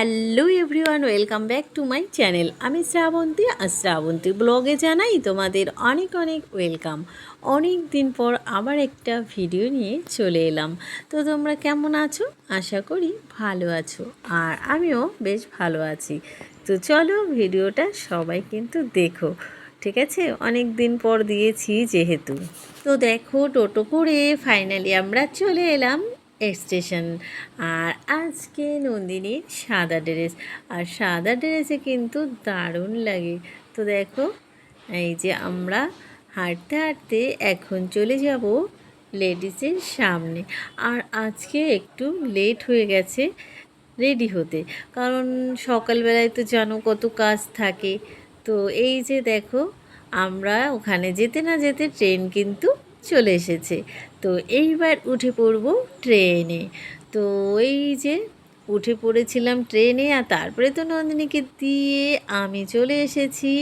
Hello everyone, welcome back to my channel. আমি শ্রাবন্তী, আর শ্রাবন্তী ব্লগে জানাই তোমাদের অনেক অনেক ওয়েলকাম। অনেক দিন পর আবার একটা ভিডিও নিয়ে চলে এলাম। তো তোমরা কেমন আছো? আশা করি ভালো আছো, আর আমিও বেশ ভালো আছি। তো চলো ভিডিওটা সবাই কিন্তু দেখো, ঠিক আছে? অনেক দিন পর দিয়েছি যেহেতু। তো দেখো, টোটো করে ফাইনালি আমরা চলে এলাম স্টেশন আর আজকে নন্দিনীর সাদা ড্রেস। আর সাদা ড্রেসে কিন্তু দারুণ লাগে। তো দেখো, এই যে আমরা হাঁটতে হাঁটতে এখন চলে যাব লেডিসের সামনে। আর আজকে একটু লেট হয়ে গেছে রেডি হতে। কারণ সকালবেলায় তো জানো কত কাজ থাকে। তো এই যে দেখো, আমরা ওখানে যেতে না যেতে ট্রেন কিন্তু চলে এসেছে। তো এইবার উঠে পড়ব ট্রেনে। তো এই যে উঠে পড়েছিলাম ট্রেনে আর তারপরে তো নন্দিনীকে দিয়ে আমি চলে এসেছি।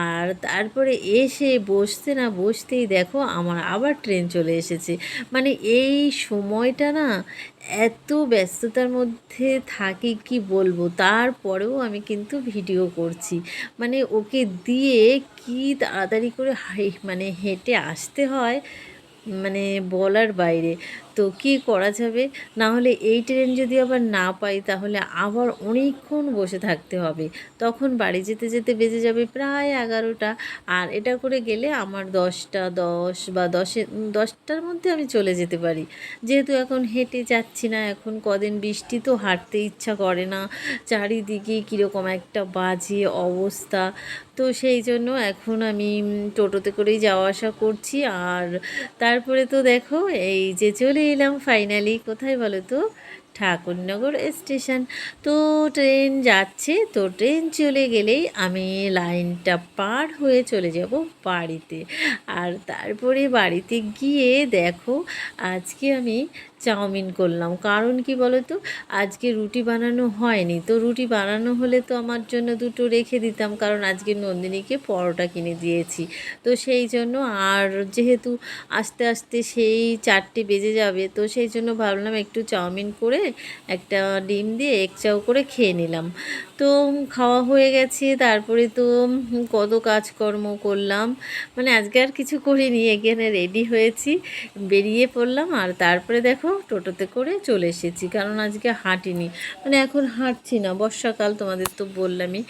আর তারপরে এসে বসতে না বসতেই দেখো আমার আবার ট্রেন চলে এসেছে। মানে এই সময়টা না এত ব্যস্ততার মধ্যে থাকি কি বলব? তারপরেও আমি কিন্তু ভিডিও করছি। মানে ওকে দিয়ে কি তাড়াতাড়ি করে মানে হেঁটে আসতে হয় মানে বলার বাইরে। তো কি করা যাবে? না হলে এই ট্রেন যদি আবার না পাই, তাহলে আবার অনেকক্ষণ বসে থাকতে হবে। তখন বাড়ি যেতে যেতে বেজে যাবে প্রায় এগারোটা। আর এটা করে গেলে আমার দশটা, দশ বা দশে দশটার মধ্যে আমি চলে যেতে পারি। যেহেতু এখন হেঁটে যাচ্ছি না, এখন কদিন বৃষ্টি তো হাঁটতে ইচ্ছা করে না। চারিদিকে কীরকম একটা বাজে অবস্থা। তো সেই জন্য এখন আমি টোটোতে করেই যাওয়া আসা করছি। আর তারপরে তো দেখো, এই যে চলে এলাম ফাইনালি কোথায় বলো তো? ঠাকুরনগর স্টেশন। তো ট্রেন যাচ্ছে, তো ট্রেন চলে গেলেই আমি লাইনটা পার হয়ে চলে যাব বাড়িতে। আর তারপরে বাড়িতে গিয়ে দেখো, আজকে আমি চাউমিন করলাম। কারণ কি বলো তো আজকে রুটি বানানো হয়নি। তো রুটি বানানো হলে তো আমার জন্য দুটো রেখে দিতাম। কারণ আজকে নন্দিনীকে পরোটা কিনে দিয়েছি। তো সেই জন্য আর যেহেতু আস্তে আস্তে সেই চারটে বেজে যাবে, তো সেই জন্য ভাবলাম একটু চাউমিন করে একটা ডিম দিয়ে এক চাও করে খেয়ে নিলাম। তো খাওয়া হয়ে গেছে, তারপরে তো কত কাজকর্ম করলাম। মানে আজকে আর কিছু করিনি, এখানে রেডি হয়েছি, বেরিয়ে পড়লাম আর তারপরে দেখো টোটোতে করে চলে এসেছি, কারণ আজকে হাঁটিনি। মানে এখন হাঁটছি না, বর্ষাকাল তোমাদের তো বললামই।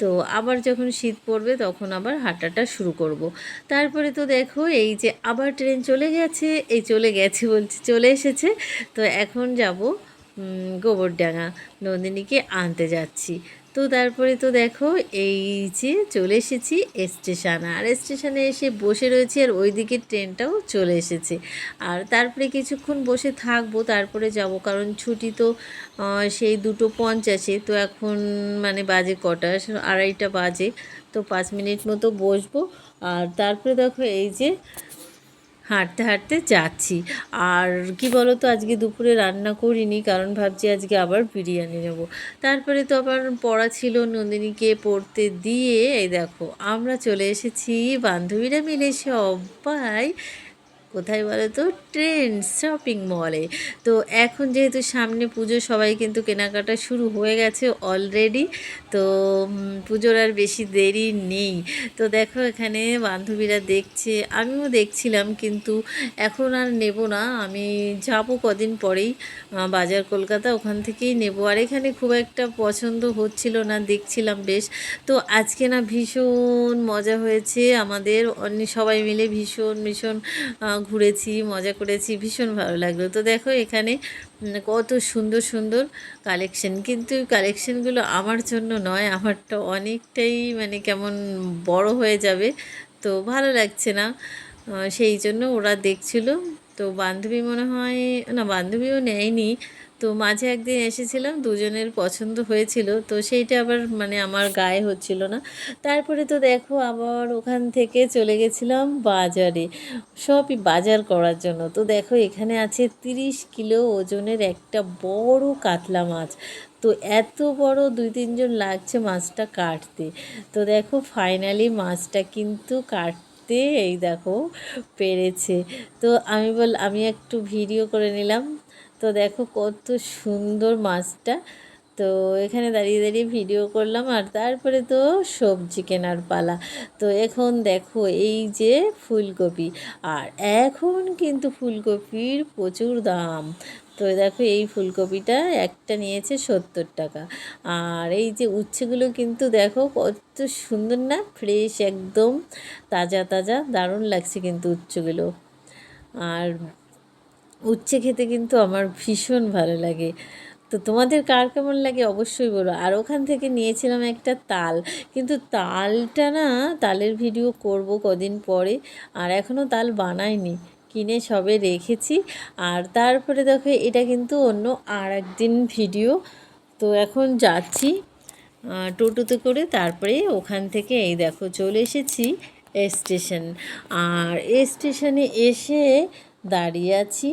তো আবার যখন শীত পড়বে তখন আবার হাঁটাটা শুরু করব। তারপরে তো দেখো এই যে আবার ট্রেন চলে গেছে, এই চলে গেছে বলছি, চলে এসেছে। তো এখন যাব গোবরডাঙ্গা নন্দিনীকে আনতে যাচ্ছি। তো তারপরে তো দেখো, এই যে চলে এসেছি স্টেশন। আর স্টেশনে এসে বসে রয়েছি আর ওই দিকে ট্রেনটাও চলে এসেছে। আর তারপরে কিছুক্ষণ বসে থাকব, তারপরে যাব। কারণ ছুটি তো সেই দুটো পঞ্চাশে। তো এখন মানে বাজে কটা, আড়াইটা বাজে। তো পাঁচ মিনিট মতো বসবো। আর তারপরে দেখো এই যে হাঁটতে হাঁটতে যাচ্ছি। আর কি বলো তো আজকে দুপুরে রান্না করিনি, কারণ ভাবছি আজকে আবার বিরিয়ানি নেব। তারপরে তো আবার পড়া ছিল নন্দিনীকে পড়তে দিয়ে, এই দেখো, আমরা চলে এসেছি, বান্ধবীরা মিলে সবাই কোথায় বলো তো ট্রেন শপিং মলে তো এখন যেহেতু সামনে পুজো, সবাই কিন্তু কেনাকাটা শুরু হয়ে গেছে অলরেডি তো পুজোর আর বেশি দেরি নেই। তো দেখো এখানে বান্ধবীরা দেখছে, আমিও দেখছিলাম কিন্তু এখন আর নেব না। আমি যাব কদিন পরেই বাজার কলকাতা, ওখান থেকেই নেব। আর এখানে খুব একটা পছন্দ হচ্ছিল না, দেখছিলাম বেশ। তো আজকে না ভীষণ মজা হয়েছে আমাদের। সবাই মিলে ভীষণ ভীষণ ঘুরেছি, মজা করেছি, ভীষণ ভালো লাগল। তো দেখো এখানে কত সুন্দর সুন্দর কালেকশন কিন্তু কালেকশনগুলো আমার জন্য নয়, আমারটা অনেকটাই মানে কেমন বড় হয়ে যাবে। তো ভালো লাগছে না। সেই জন্য ওরা দেখছিল। তো বান্ধবী মনে হয়, না বান্ধবীও নেয়নি, তো মাঝে একদিন এসেছিলাম, দুজনের পছন্দ হয়েছিল, তো সেইটা আবার মানে আমার গায়ে হচ্ছিল না। তারপরে তো দেখো আবার ওখান থেকে চলে গেছিলাম বাজারে, সবই বাজার করার জন্য। তো দেখো এখানে আছে তিরিশ কিলো ওজনের একটা বড় কাতলা মাছ, তো এত বড় দুই তিনজন লাগছে মাছটা কাটতে। তো দেখো ফাইনালি মাছটা কিন্তু কাট এই দেখো পেরেছে। তো আমি বল, আমি একটু ভিডিও করে নিলাম। তো দেখো কত সুন্দর মাছটা। তো এখানে দাঁড়িয়ে দাঁড়িয়ে ভিডিও করলাম আর তারপরে তো সবজি কেনার পালা। তো এখন দেখো এই যে ফুলকপি। আর এখন কিন্তু ফুলকপির প্রচুর দাম। তো দেখো, এই ফুলকপিটা একটা নিয়েছে সত্তর টাকা। আর এই যে উচ্ছেগুলো কিন্তু দেখো, কত সুন্দর না ফ্রেশ একদম, তাজা তাজা, দারুণ লাগছে কিন্তু উচ্ছেগুলো। আর উচ্ছে খেতে কিন্তু আমার ভীষণ ভালো লাগে। তো তোমাদের কার কেমন লাগে অবশ্যই বলো। আর ওখান থেকে নিয়েছিলাম একটা তাল। কিন্তু তালটা না, তালের ভিডিও করব কদিন পরে, আর এখনও তাল বানাইনি। কিনে সবে রেখেছি। আর তারপরে দেখো, এটা কিন্তু অন্য আর একদিন ভিডিও তো এখন যাচ্ছি টোটোতে করে তারপরে ওখান থেকে এই দেখো চলে এসেছি স্টেশন। আর স্টেশনে এসে দাঁড়িয়ে আছি।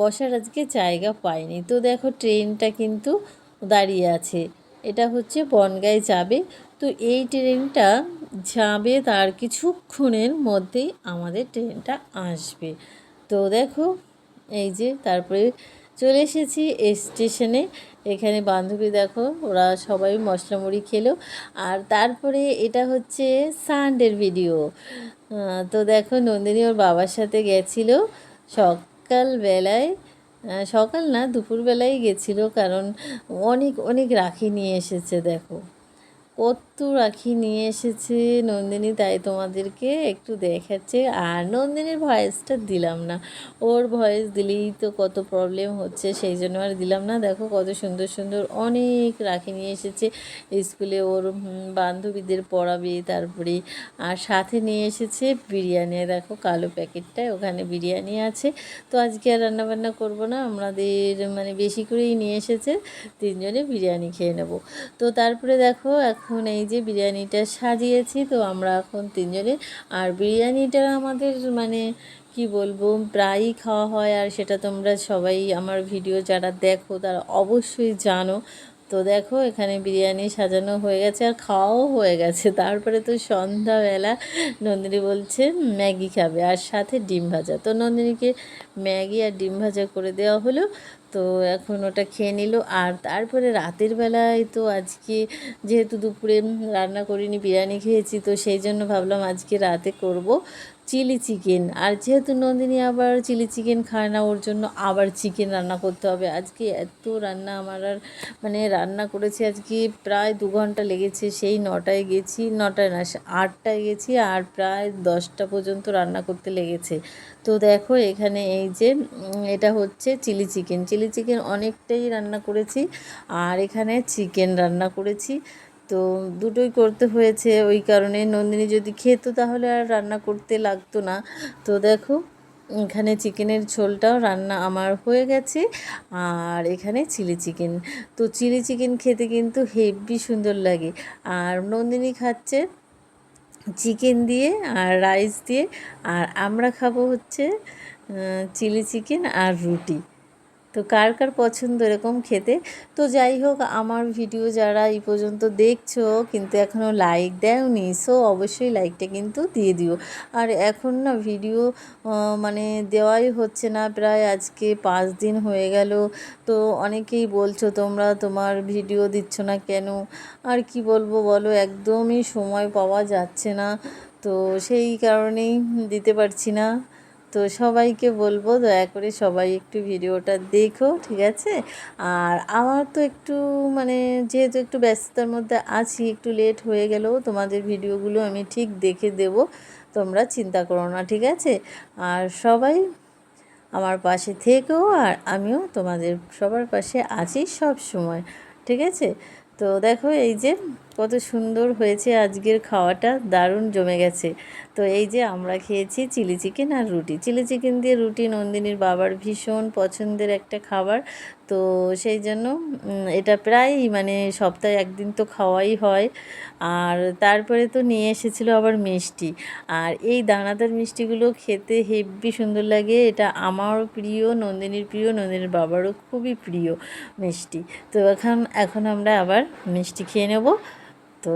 বসার আজকে জায়গা পাইনি। তো দেখো, ট্রেনটা কিন্তু দাঁড়িয়ে আছে। এটা হচ্ছে বনগাঁয় যাবে। তো এই ট্রেনটা যাবে তার কিছুক্ষণের মধ্যেই আমাদের ট্রেনটা আসবে। তো দেখো, এই যে তারপরে চলে এসেছি স্টেশনে। এখানে বান্ধবী দেখো, ওরা সবাই মশলা মুড়ি খেলো। আর তারপরে এটা হচ্ছে সানডের ভিডিও। তো দেখো, নন্দিনী ওর বাবার সাথে গেছিল সকালবেলায়। সকাল না দুপুরবেলায় গেছিল কারণ অনেক অনেক রাখি নিয়ে এসেছে দেখো। কত রাখি নিয়ে এসেছে নন্দিনী, তাই তোমাদেরকে একটু দেখাচ্ছে। আর নন্দিনীর ভয়েসটা দিলাম না। ওর ভয়েস দিলেই তো কত প্রবলেম হচ্ছে, সেই জন্য আর দিলাম না। দেখো কত সুন্দর সুন্দর অনেক রাখি নিয়ে এসেছে। স্কুলে ওর বান্ধবীদের পড়াবে, তারপরে আর সাথে নিয়ে এসেছে বিরিয়ানি। দেখো কালো প্যাকেটটায় ওখানে বিরিয়ানি আছে। তো আজকে আর রান্নাবান্না করব না, আমাদের মানে বেশি করেই নিয়ে এসেছে। তিনজনে বিরিয়ানি খেয়ে নেব। তো তারপরে দেখো এখন এই যে বিরিয়ানিটা সাজিয়েছি, তো আমরা এখন তিনজনে। আর বিরিয়ানিটা আমাদের মানে কি বলব, প্রায়ই খাওয়া হয়, আর সেটা তোমরা সবাই আমার ভিডিও যারা দেখো তারা অবশ্যই জানো। তো দেখো, এখানে বিরিয়ানি সাজানো হয়ে গেছে আর খাওয়াও হয়ে গেছে। তারপরে তো সন্ধ্যাবেলা নন্দিনী বলছে, ম্যাগি খাবে আর সাথে ডিম ভাজা। তো নন্দিনীকে ম্যাগি আর ডিম ভাজা করে দেওয়া হলো। তো এখন ওটা খেয়ে নিল। আর তারপরে রাতের বেলায় তো আজকে যেহেতু দুপুরে রান্না করিনি, বিরিয়ানি খেয়েছি, তো সেই জন্য ভাবলাম আজকে রাতে করব। Chilli chicken. আর যেহেতু নন্দিনী আবার চিলি চিকেন খায় না, ওর জন্য আবার চিকেন রান্না করতে হবে। আজকে এত রান্না আমার আর মানে রান্না করেছি আজকে প্রায় দু ঘণ্টা লেগেছে। সেই নটায় গেছি, নটায় না আটটায় গেছি আর প্রায় দশটা পর্যন্ত রান্না করতে লেগেছে। তো দেখো এখানে এই যে এটা হচ্ছে চিলি চিকেন। চিলি চিকেন অনেকটাই রান্না করেছি আর এখানে চিকেন রান্না করেছি। তো দুটোই করতে হয়েছে, ওই কারণে নন্দিনী যদি খেত তাহলে আর রান্না করতে লাগতো না। তো দেখো, এখানে চিকেনের ঝোলটাও রান্না আমার হয়ে গেছে, আর এখানে চিলি চিকেন। তো চিলি চিকেন খেতে কিন্তু হেভি সুন্দর লাগে। আর নন্দিনী খাচ্ছে চিকেন দিয়ে আর রাইস দিয়ে, আর আমরা খাব হচ্ছে চিলি চিকেন আর রুটি। তো কার কার পছন্দ এরকম খেতে? তো যাই হোক, আমার ভিডিও যারা এই পর্যন্ত দেখছ, কিন্তু এখনও লাইক দেওনি সো অবশ্যই লাইকটা কিন্তু দিয়ে দিও। আর এখন না ভিডিও মানে দেওয়াই হচ্ছে না, প্রায় আজকে পাঁচ দিন হয়ে গেল। তো অনেকেই বলছো, তোমরা তোমার ভিডিও দিচ্ছ না কেন? আর কি বলব বলো, একদমই সময় পাওয়া যাচ্ছে না। তো সেই কারণেই দিতে পারছি না। তো সবাইকে বলব দয়া করে সবাই একটু ভিডিওটা দেখো, ঠিক আছে? আর আমার তো একটু মানে যেহেতু একটু ব্যস্ততার মধ্যে আছি, একটু লেট হয়ে গেলেও তোমাদের ভিডিওগুলো আমি ঠিক দেখে দেব, তোমরা চিন্তা করো না, ঠিক আছে? আর সবাই আমার পাশে থেকেও আর আমিও তোমাদের সবার পাশে আছি সব সময় ঠিক আছে? তো দেখো এই যে কত সুন্দর হয়েছে আজকের খাওয়াটা, দারুণ জমে গেছে। তো এই যে আমরা খেয়েছি চিলি চিকেন আর রুটি। চিলি চিকেন দিয়ে রুটি নন্দিনীর বাবার ভীষণ পছন্দের একটা খাবার। তো সেই জন্য এটা প্রায় মানে সপ্তাহে একদিন তো খাওয়াই হয়। আর তারপরে তো নিয়ে এসেছিল আবার মিষ্টি। আর এই দানাদার মিষ্টিগুলো খেতে হেব্বি সুন্দর লাগে। এটা আমারও প্রিয়, নন্দিনীর প্রিয়, নন্দিনীর বাবারও খুবই প্রিয় মিষ্টি। তো এখন এখন আমরা আবার মিষ্টি খেয়ে নেব। তো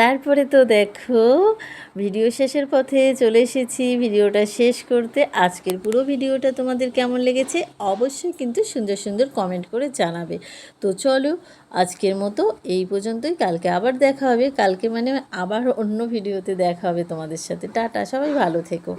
তারপরে তো দেখো, ভিডিও শেষের পথে চলে এসেছি। ভিডিওটা শেষ করতে আজকের পুরো ভিডিওটা তোমাদের কেমন লেগেছে অবশ্যই কিন্তু সুন্দর সুন্দর কমেন্ট করে জানাবে। তো চলো, আজকের মতো এই পর্যন্তই। কালকে আবার দেখা হবে। কালকে মানে আবার অন্য ভিডিওতে দেখা হবে তোমাদের সাথে। টাটা, সবাই ভালো থেকো।